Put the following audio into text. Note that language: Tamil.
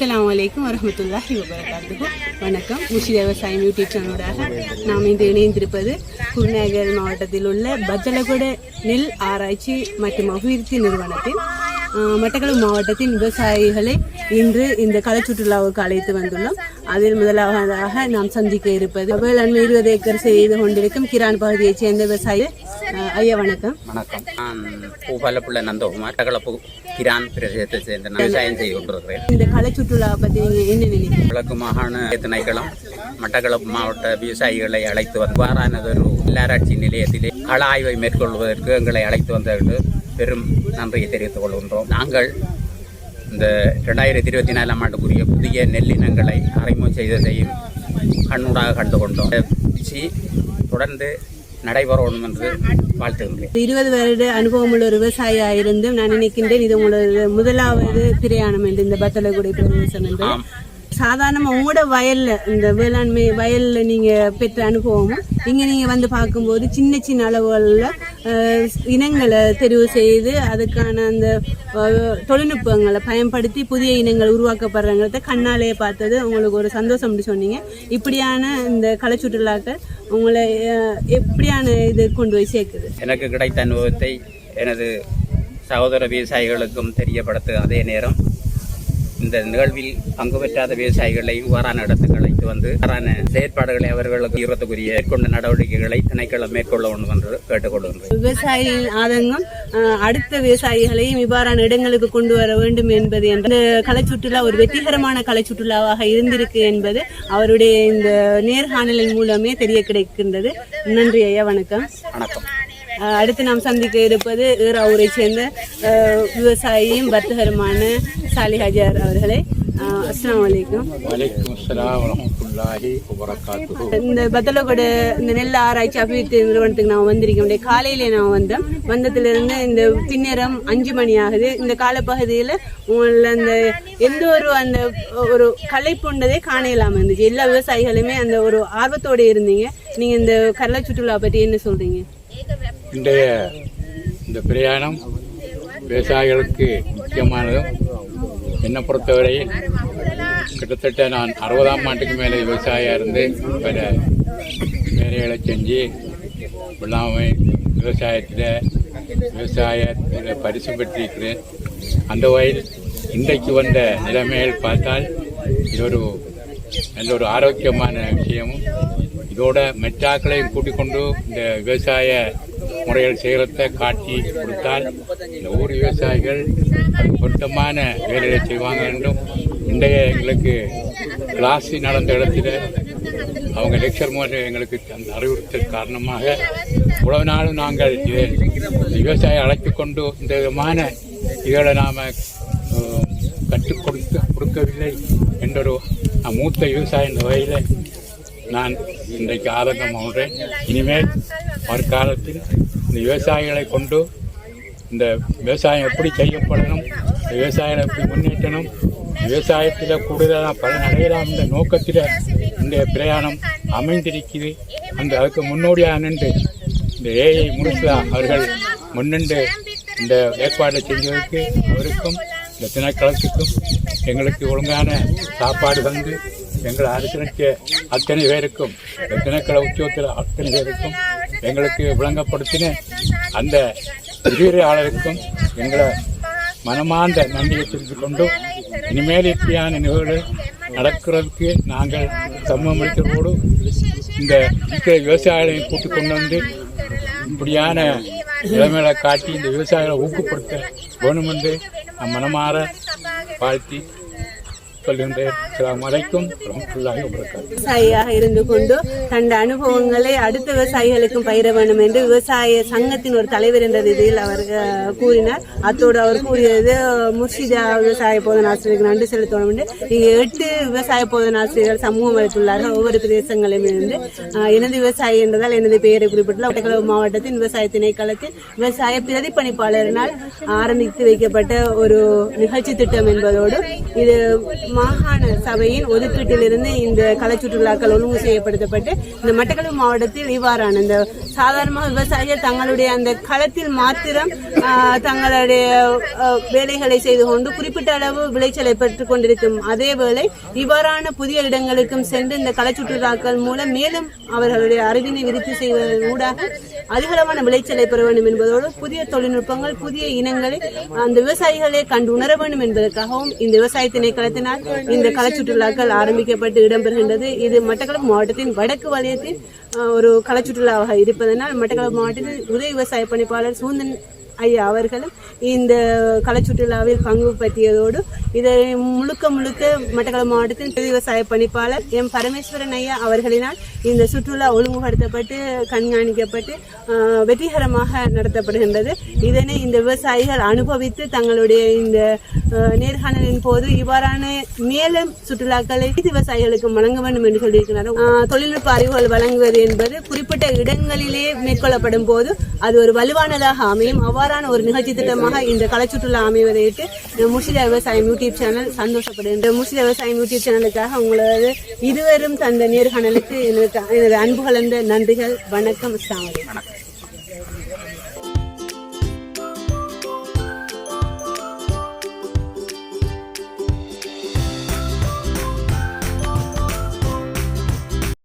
அஸ்லாம் வலைக்கும் வரஹ்மத்துல்லாஹி வபரகாத்துஹு. வணக்கம். முஷி விவசாயம் யூடியூப் சேனலோடாக நாம் இன்று இணைந்திருப்பது குருநகர் மாவட்டத்தில் உள்ள பஜலகுட நெல் ஆராய்ச்சி மற்றும் அபிவிருத்தி நிறுவனத்தின் மட்டக்களப்பு மாவட்டத்தின் விவசாயிகளை இன்று இந்த கலை சுற்றுலாவுக்கு அழைத்து வந்துள்ளோம். அதில் முதலாவதாக நாம் சந்திக்க இருப்பது வேளாண்மை இருபது ஏக்கர் செய்து கொண்டிருக்கும் கிரான் பகுதியைச் சேர்ந்த விவசாயி ஐயா வணக்கம். வணக்கம். நான் பூபாலப்புள்ள நந்தகுமார். தகலப்பு கிரான் பிரதேசத்தை சேர்ந்த விவசாயம் செய்து கொண்டிருக்கிறேன். இந்த கலை சுற்றுலாவை பற்றி என்ன நினைக்கிறீங்க? கிழக்கு மாகாண திணைக்களம் மட்டக்களப்பு மாவட்ட விவசாயிகளை அழைத்து வந்து வாரானதொரு உள்ளாராட்சி நிலையத்திலே கள ஆய்வை மேற்கொள்வதற்கு எங்களை அழைத்து வந்ததற்கு பெரும் நன்றியை தெரிவித்துக் கொள்கின்றோம். நாங்கள் இந்த ரெண்டாயிரத்தி இருபத்தி நாலாம் ஆண்டுக்குரிய புதிய நெல்லினங்களை அறிமுகம் செய்ததையும் கண்ணூடாக கண்டுகொண்டோம். சி தொடர்ந்து நடைபெறணும் என்று வாழ்த்துகின்றேன். இருபது வருட அனுபவம் உள்ள ஒரு விவசாயியா இருந்தும் நான் நினைக்கின்றேன் இது உங்களோட முதலாவது பிரயாணம் என்று இந்த பத்தலகுடி பிரதேசம் என்று ஆம். சாதாரணமா உங்களோட வயல்ல இந்த வேளாண்மை வயல்ல நீங்க பெற்ற அனுபவமும் இங்க நீங்க வந்து பார்க்கும்போது சின்ன சின்ன அளவுகளில் இனங்களை தெரிவு செய்து அதுக்கான அந்த தொழில்நுட்பங்களை பயன்படுத்தி புதிய இனங்கள் உருவாக்கப்படுறங்கிறத கண்ணாலேயே பார்த்தது. உங்களுக்கு ஒரு சந்தோஷம்னு சொன்னீங்க. இப்படியான இந்த கலை சுற்றுலாக்கள் உங்களை எப்படியான இது கொண்டு போய் சேர்க்குது? எனக்கு கிடைத்த அனுபவத்தை எனது சகோதர விவசாயிகளுக்கும் தெரியப்படுத்த அதே நேரம் இந்த நிகழ்வில் பங்கு பெற்றாத விவசாயிகளை இவ்வாறான இடத்துக்கு அழைத்து வந்து செயற்பாடுகளை அவர்களுக்கு ஈரத்துக்குரிய மேற்கொண்ட நடவடிக்கைகளை திணைக்களம் மேற்கொள்ள வேண்டும் என்று கேட்டுக்கொள்கின்றேன் விவசாயிகளின் ஆதங்கம் அடுத்த விவசாயிகளையும் இவ்வாறான இடங்களுக்கு கொண்டு வர வேண்டும் என்பது என்ற கலை சுற்றுலா ஒரு வெற்றிகரமான கலை சுற்றுலாவாக இருந்திருக்கு என்பது அவருடைய இந்த நேர்காணலின் மூலமே தெரிய கிடைக்கின்றது. நன்றி ஐயா வணக்கம். வணக்கம். அடுத்து நாம் சந்திக்க இருப்பது ஈராவூரை சேர்ந்த விவசாயியும் வர்த்தகருமான சாலி ஹஜார் அவர்களை. அலைக்கும் வலைக்கும் இந்த பத்தலகோட இந்த நெல் ஆராய்ச்சி அபிவிருத்தி நிறுவனத்துக்கு நான் வந்திருக்கேன் காலையில நான் வந்தேன் வந்ததுல இருந்து இந்த பின்னேரம் அஞ்சு மணி ஆகுது இந்த காலப்பகுதியில் உங்கள அந்த எந்த ஒரு அந்த ஒரு களைப்புண்டதே காண இல்லாம இருந்துச்சு எல்லா விவசாயிகளுமே அந்த ஒரு ஆர்வத்தோட இருந்தீங்க நீங்க இந்த கடலை சுற்றுலா பற்றி என்ன சொல்றீங்க இன்றைய இந்த பிரயாணம் விவசாயிகளுக்கு முக்கியமானதும் என்னை பொறுத்தவரையில் கிட்டத்தட்ட நான் அறுபதாம் ஆண்டுக்கு மேலே விவசாயியாக இருந்து பல வேலைகளை செஞ்சு வெள்ளாமை விவசாயத்தில் விவசாயத்தில் பரிசு பெற்றிருக்கிறேன். அந்த வகையில் இன்றைக்கு வந்த நிலைமைகள் பார்த்தால் இது ஒரு நல்ல ஒரு ஆரோக்கியமான விஷயமும் இதோட மெச்சாக்களையும் கூட்டிக் கொண்டு இந்த விவசாய முறைகள் செய்கிறத காட்டி கொடுத்தால் இந்த ஊர் விவசாயிகள் பொருத்தமான வேலையை செய்வாங்க என்றும் இன்றைய எங்களுக்கு கிளாஸி நடந்த இடத்துல அவங்க லெக்சர் மூலம் எங்களுக்கு அந்த அறிவுறுத்தல் காரணமாக இவ்வளவு நாளும் நாங்கள் இதை இந்த அழைத்து கொண்டு இந்த விதமான இதுகளை நாம் கற்றுக் கொடுத்து கொடுக்கவில்லை என்றொரு மூத்த விவசாய என்ற வகையில் நான் இன்றைக்கு ஆதங்கம் ஆகிறேன் இனிமேல் வருங்காலத்தில் இந்த விவசாயிகளை கொண்டு இந்த விவசாயம் எப்படி செய்யப்படணும் இந்த விவசாயிகளை எப்படி முன்னேற்றணும் விவசாயத்தில் கூடுதலாக பலன் அடையலாம் இந்த நோக்கத்தில் இந்த பிரயாணம் அமைந்திருக்குது அந்த அதுக்கு முன்னோடியாக நின்று இந்த ஏஐ முழுசா அவர்கள் முன்னின்று இந்த ஏற்பாடு செஞ்சதற்கு அவருக்கும் இந்த திணைக்களத்துக்கும் எங்களுக்கு ஒழுங்கான சாப்பாடு தந்து எங்களை அரசியலுக்கு அத்தனை பேருக்கும் இந்த திணைக்கள உத்தியோகத்தில் அத்தனை பேருக்கும் எங்களுக்கு விளங்கப்படுத்தின அந்த விரிவுரையாளருக்கும் எங்களை மனமார்ந்த நன்றியை தெரிந்து கொண்டு இனிமேல் இப்படியான நிகழ்வு நடக்கிறதுக்கு நாங்கள் சம்மதிக்கிறதோடு இந்த இருக்கிற விவசாயிகளை கூட்டிக் கொண்டு வந்து இப்படியான நிலைமைகளை காட்டி இந்த விவசாயிகளை ஊக்கப்படுத்த வேணும் என்று நம் மனமாற வாழ்த்தி விவசாயியாக இருந்து கொண்டு தன் அனுபவங்களை அடுத்த விவசாயிகளுக்கும் பயிர வேண்டும் என்று விவசாய சங்கத்தின் ஒரு தலைவர் என்ற ரீதியில் அவர் கூறினார். அத்தோடு அவர் கூறியது முர்ஷிதா விவசாய போதனாசிரியருக்கு நன்றி செலுத்தணும் என்று. எட்டு விவசாய போதனாசிரியர்கள் சமூகம் அளித்துள்ளார்கள் ஒவ்வொரு பிரதேசங்களிலும் இருந்து அஹ், எனது விவசாயி என்றதால் எனது பெயரை குறிப்பிட்டுள்ள ஒட்டக்கலவு மாவட்டத்தின் விவசாய திணைக்களத்தில் விவசாய பிரதிப்பணிப்பாளரினால் ஆரம்பித்து வைக்கப்பட்ட ஒரு நிகழ்ச்சி திட்டம் என்பதோடு இது மாகாண சபையின் ஒதுக்கீட்டிலிருந்து இந்த கலை சுற்றுலாக்கள் ஒழுங்கு செய்யப்படுத்தப்பட்டு இந்த மட்டக்களப்பு மாவட்டத்தில் இவ்வாறான இந்த சாதாரணமாக விவசாயிகள் தங்களுடைய அந்த களத்தில் மாத்திரம் ஆஹ், தங்களுடைய வேலைகளை செய்து கொண்டு குறிப்பிட்ட அளவு விளைச்சலை பெற்றுக் கொண்டிருக்கும் அதே வேளை இவ்வாறான புதிய இடங்களுக்கும் சென்று இந்த கலை சுற்றுலாக்கள் மூலம் மேலும் அவர்களுடைய அறிவினை விருத்தி செய்வதன் ஊடாக அதிகளவான விளைச்சலை பெற வேண்டும் என்பதோடு புதிய தொழில்நுட்பங்கள் புதிய இனங்களை அந்த விவசாயிகளை கண்டு உணர வேண்டும் என்பதற்காகவும் இந்த விவசாய திணைக்களத்தினால் இந்த கலை சுற்றுலாக்கள் ஆரம்பிக்கப்பட்டு இடம்பெறுகின்றது. இது மட்டக்களப்பு மாவட்டத்தின் வடக்கு வலயத்தின் ஒரு கலை சுற்றுலாவாக இருப்பதனால் மட்டக்களப்பு மாவட்டத்தில் உதவி விவசாய பணிப்பாளர் சூந்தன் ஐயா அவர்களும் இந்த கலைச்சுற்றுலாவில் பங்கு பற்றியதோடு இதை முழுக்க முழுக்க மட்டக்களப்பு மாவட்டத்தின் விவசாய பணிப்பாளர் எம் பரமேஸ்வரன் ஐயா அவர்களினால் இந்த சுற்றுலா ஒழுங்குபடுத்தப்பட்டு கண்காணிக்கப்பட்டு வெற்றிகரமாக நடத்தப்படுகின்றது. இதனை இந்த விவசாயிகள் அனுபவித்து தங்களுடைய இந்த நேர்காணலின் போது இவ்வாறான மேலும் சுற்றுலாக்களை விவசாயிகளுக்கு வழங்க வேண்டும் என்று சொல்லியிருக்கிறார்கள். தொழில்நுட்ப அறிவுகள் வழங்குவது என்பது குறிப்பிட்ட இடங்களிலே மேற்கொள்ளப்படும் போது அது ஒரு வலுவானதாக அமையும். அவ்வாறு அவ்வாறான ஒரு நிகழ்ச்சி திட்டமாக இந்த கலைச்சுற்றுலா அமைவதற்கு அமைவதையிட்டு விவசாயம் யூடியூப் சேனல் சந்தோஷப்படுகின்ற முஷிதா விவசாயம் யூடியூப் சேனலுக்காக உங்களது இருவரும் தந்த நேர்காணலுக்கு எனக்கு எனது அன்பு கலந்த நன்றிகள் வணக்கம் அஸ்ஸலாமு வணக்கம்